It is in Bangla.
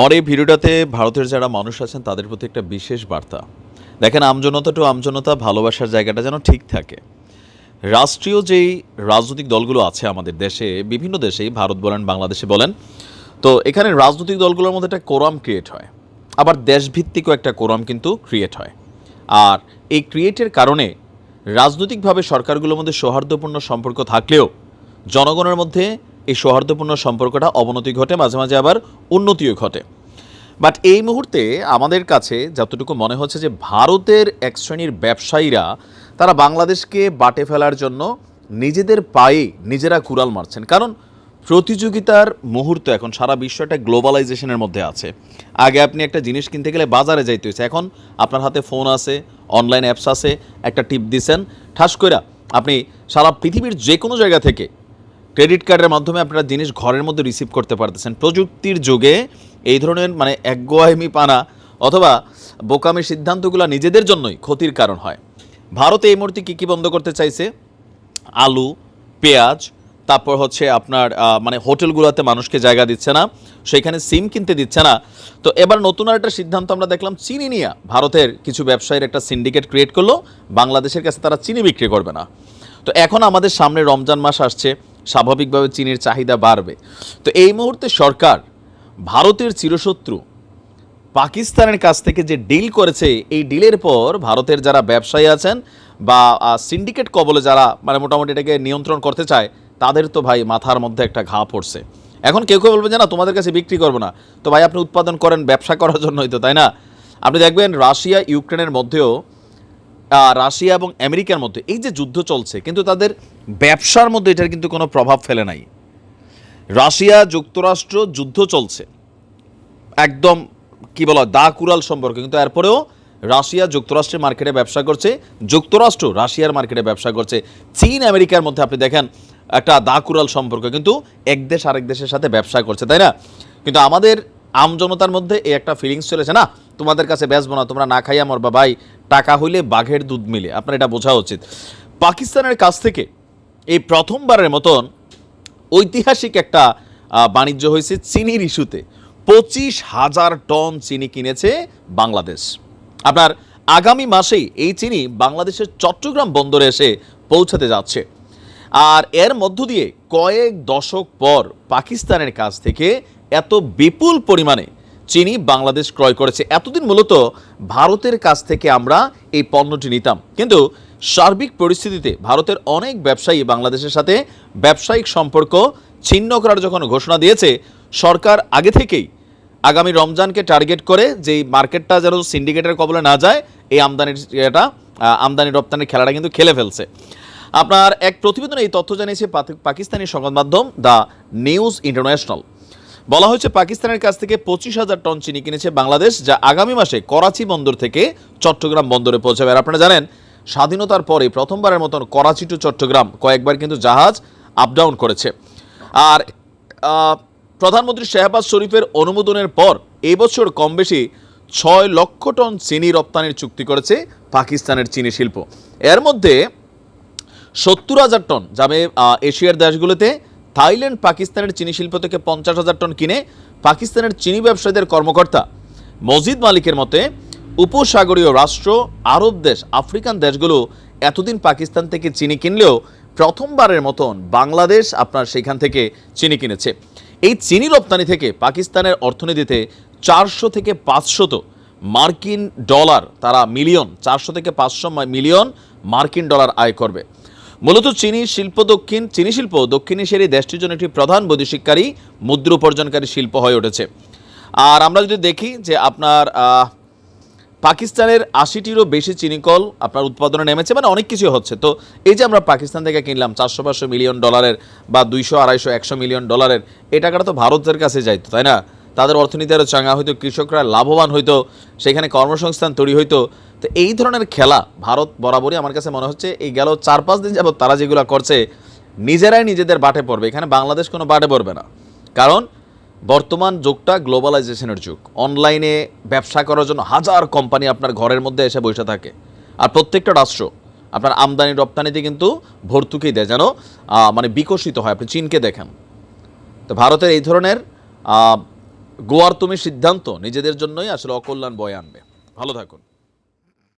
আমার এই ভিডিওটাতে ভারতের যারা মানুষ আছেন, তাদের প্রতি একটা বিশেষ বার্তা। দেখেন, আমজনতা টু আমজনতা, ভালোবাসার জায়গাটা যেন ঠিক থাকে। রাষ্ট্রীয় যেই রাজনৈতিক দলগুলো আছে আমাদের দেশে, বিভিন্ন দেশেই, ভারত বলেন, বাংলাদেশে বলেন, তো এখানে রাজনৈতিক দলগুলোর মধ্যে একটা কোরাম ক্রিয়েট হয়। আবার দেশভিত্তিকও একটা কোরাম কিন্তু ক্রিয়েট হয়। আর এই ক্রিয়েটের কারণে রাজনৈতিকভাবে সরকারগুলোর মধ্যে সৌহার্দ্যপূর্ণ সম্পর্ক থাকলেও, জনগণের মধ্যে এই সৌহার্দ্যপূর্ণ সম্পর্কটা অবনতি ঘটে, মাঝে মাঝে আবার উন্নতিও ঘটে। বাট এই মুহূর্তে আমাদের কাছে যতটুকু মনে হচ্ছে যে ভারতের এক শ্রেণির ব্যবসায়ীরা তারা বাংলাদেশকে বাটে ফেলার জন্য নিজেদের পায়ে নিজেরা কুড়াল মারছেন। কারণ প্রতিযোগিতার মুহূর্ত এখন সারা বিশ্বটা গ্লোবালাইজেশনের মধ্যে আছে। আগে আপনি একটা জিনিস কিনতে গেলে বাজারে যাইতে হয়েছে এখন আপনার হাতে ফোন আছে, অনলাইন অ্যাপস আছে, একটা টিপ দিছেন, ঠাস কইরা আপনি সারা পৃথিবীর যে কোনো জায়গা থেকে ক্রেডিট কার্ডের মাধ্যমে আপনারা জিনিস ঘরের মধ্যে রিসিভ করতে পারতেছেন। প্রযুক্তির যুগে এই ধরনের মানে একগোয়ামি পানা অথবা বোকামি সিদ্ধান্তগুলো নিজেদের জন্যই ক্ষতির কারণ হয়। ভারতে এই মুহূর্তে কী কী বন্ধ করতে চাইছে? আলু, পেঁয়াজ, তারপর হচ্ছে আপনার মানে হোটেলগুলোতে মানুষকে জায়গা দিচ্ছে না, সেখানে সিম কিনতে দিচ্ছে না। তো এবার নতুন আর একটা সিদ্ধান্ত আমরা দেখলাম, চিনি নিয়ে ভারতের কিছু ব্যবসায়ীর একটা সিন্ডিকেট ক্রিয়েট করল। বাংলাদেশের কাছে তারা চিনি বিক্রি করবে না। তো এখন আমাদের সামনে রমজান মাস আসছে। স্বাভাবিকভাবে চিনির চাহিদা বাড়বে। তো এই মুহূর্তে সরকার ভারতের চিরশত্রু, পাকিস্তানের কাছ থেকে যে ডিল করেছে, এই ডিলের পর ভারতের যারা ব্যবসায়ী আছেন বা সিন্ডিকেট কবলে যারা মানে মোটামুটি এটাকে নিয়ন্ত্রণ করতে চায়, তাদের তো ভাই মাথার মধ্যে একটা ঘা পড়ছে। এখন কেউ কেউ বলবে যে না, তোমাদের কাছে বিক্রি করব না। তো ভাই, আপনি উৎপাদন করেন, ব্যবসা করার জন্যই তো, তাই না? আপনি দেখবেন রাশিয়া, ইউক্রেনের মধ্যেও রাশিয়া এবং আমেরিকার মধ্যে। এই যে যুদ্ধ চলছে, কিন্তু তাদের ব্যবসার মধ্যে এটার কিন্তু কোনো প্রভাব ফেলে নাই। রাশিয়া যুক্তরাষ্ট্র যুদ্ধ চলছে। একদম কি বলা দা কুরাল সম্পর্কে। কিন্তু এরপরেও রাশিয়া যুক্তরাষ্ট্রের মার্কেটে ব্যবসা করছে, যুক্তরাষ্ট্র রাশিয়ার মার্কেটে ব্যবসা করছে। চীন, আমেরিকার মধ্যে আপনি দেখেন একটা দা কুরাল সম্পর্ক, কিন্তু এক দেশ আরেক দেশের সাথে ব্যবসা করছে, তাই না? কিন্তু আমাদের আমজনতার মধ্যে এই একটা ফিলিংস চলেছে, না? তোমাদের কাছে বেচবো না, তোমরা না খাইয়া মরবা, ভাই। টাকা হইলে বাঘের দুধ মিলে। আপনার এটা বোঝা উচিত। পাকিস্তানের কাছ থেকে এই প্রথমবারের মতন ঐতিহাসিক একটা বাণিজ্য হয়েছে চিনির ইস্যুতে। পঁচিশ হাজার টন চিনি কিনেছে বাংলাদেশ। আপনার আগামী মাসেই এই চিনি বাংলাদেশের চট্টগ্রাম বন্দরে এসে পৌঁছাতে যাচ্ছে। আর এর মধ্য দিয়ে কয়েক দশক পর পাকিস্তানের কাছ থেকে এত বিপুল পরিমাণে চিনি বাংলাদেশ ক্রয় করেছে। এতদিন মূলত ভারতের কাছ থেকে আমরা এই পণ্যটি নিতাম। কিন্তু সার্বিক পরিস্থিতিতে ভারতের অনেক ব্যবসায়ী বাংলাদেশের সাথে ব্যবসায়িক সম্পর্ক ছিন্ন করার যখন ঘোষণা দিয়েছে, সরকার আগে থেকেই আগামী রমজানকে টার্গেট করে যেই মার্কেটটা যেন সিন্ডিকেটের কবলে না যায়, এই আমদানির এটা আমদানি রপ্তানির খেলাটা কিন্তু খেলে ফেলছে। আপনার এক প্রতিবেদনে এই তথ্য জানিয়েছে পাকিস্তানি সংবাদ মাধ্যম দ্য নিউজ ইন্টারন্যাশনাল। বলা হয়েছে পাকিস্তানের কাছ থেকে পঁচিশ হাজার টন চিনি কিনেছে বাংলাদেশ, যা আগামী মাসে করাচি বন্দর থেকে চট্টগ্রাম বন্দরে পৌঁছাবে। আর আপনারা জানেন, স্বাধীনতার পরে প্রথমবারের মতন করাচি টু চট্টগ্রাম কয়েকবার কিন্তু জাহাজ আপ ডাউন করেছে। আর প্রধানমন্ত্রী শেহবাজ শরীফের অনুমোদনের পর এবছর বছর কম বেশি ছয় লক্ষ টন চিনি রপ্তানির চুক্তি করেছে পাকিস্তানের চিনি শিল্প। এর মধ্যে সত্তর হাজার টন যাবে এশিয়ার দেশগুলোতে থাইল্যান্ড পাকিস্তানের চিনি শিল্প থেকে পঞ্চাশ হাজার টন কিনে পাকিস্তানের চিনি ব্যবসায়ীদের কর্মকর্তা। মজিদ মালিকের মতে, উপসাগরীয় রাষ্ট্র, আরব দেশ, আফ্রিকান দেশগুলো এতদিন পাকিস্তান থেকে চিনি কিনলেও প্রথমবারের মতন বাংলাদেশ আপনার সেখান থেকে চিনি কিনেছে। এই চিনি রপ্তানি থেকে পাকিস্তানের অর্থনীতিতে চারশো থেকে পাঁচশত মার্কিন ডলার, তারা মিলিয়ন, চারশো থেকে পাঁচশো মিলিয়ন মার্কিন ডলার আয় করবে। মূলত চিনি শিল্প দক্ষিণ, চিনি শিল্প দক্ষিণ এশিয়ার এই দেশটির জন্য একটি প্রধান বৈদেশিককারী মুদ্রা উপার্জনকারী শিল্প হয়ে উঠেছে। আর আমরা যদি দেখি যে আপনার পাকিস্তানের আশিটিরও বেশি চিনিকল আপনার উৎপাদনে নেমেছে মানে অনেক কিছু হচ্ছে। তো এই যে আমরা পাকিস্তান থেকে কিনলাম চারশো পাঁচশো মিলিয়ন ডলারের বা দুইশো আড়াইশো একশো মিলিয়ন ডলারের এই টাকাটা তো ভারতের কাছে যাইতো, তাই না? তাদের অর্থনীতি আরও চাঙা হইতো, কৃষকরা লাভবান হইতো, সেখানে কর্মসংস্থান তৈরি হইতো। তো এই ধরনের খেলা ভারত বরাবরই আমার কাছে মনে হচ্ছে এই গেল চার পাঁচ দিন যাবত তারা যেগুলো করছে, নিজেরাই নিজেদের বাটে পড়বে। এখানে বাংলাদেশ কোনো বাটে পড়বে না। কারণ বর্তমান যুগটা গ্লোবালাইজেশনের যুগ। অনলাইনে ব্যবসা করার জন্য হাজার কোম্পানি আপনার ঘরের মধ্যে এসে বসে থাকে। আর প্রত্যেকটা রাষ্ট্র আপনার আমদানি রপ্তানিতে কিন্তু ভর্তুকি দেয়। যেন মানে বিকশিত হয়। আপনি চীনকে দেখেন। তো ভারতের এই ধরনের গোয়ার তুমি সিদ্ধান্ত নিজেদের জন্যই আসলে অকল্যাণ বয়ে আনবে। ভালো থাকুন।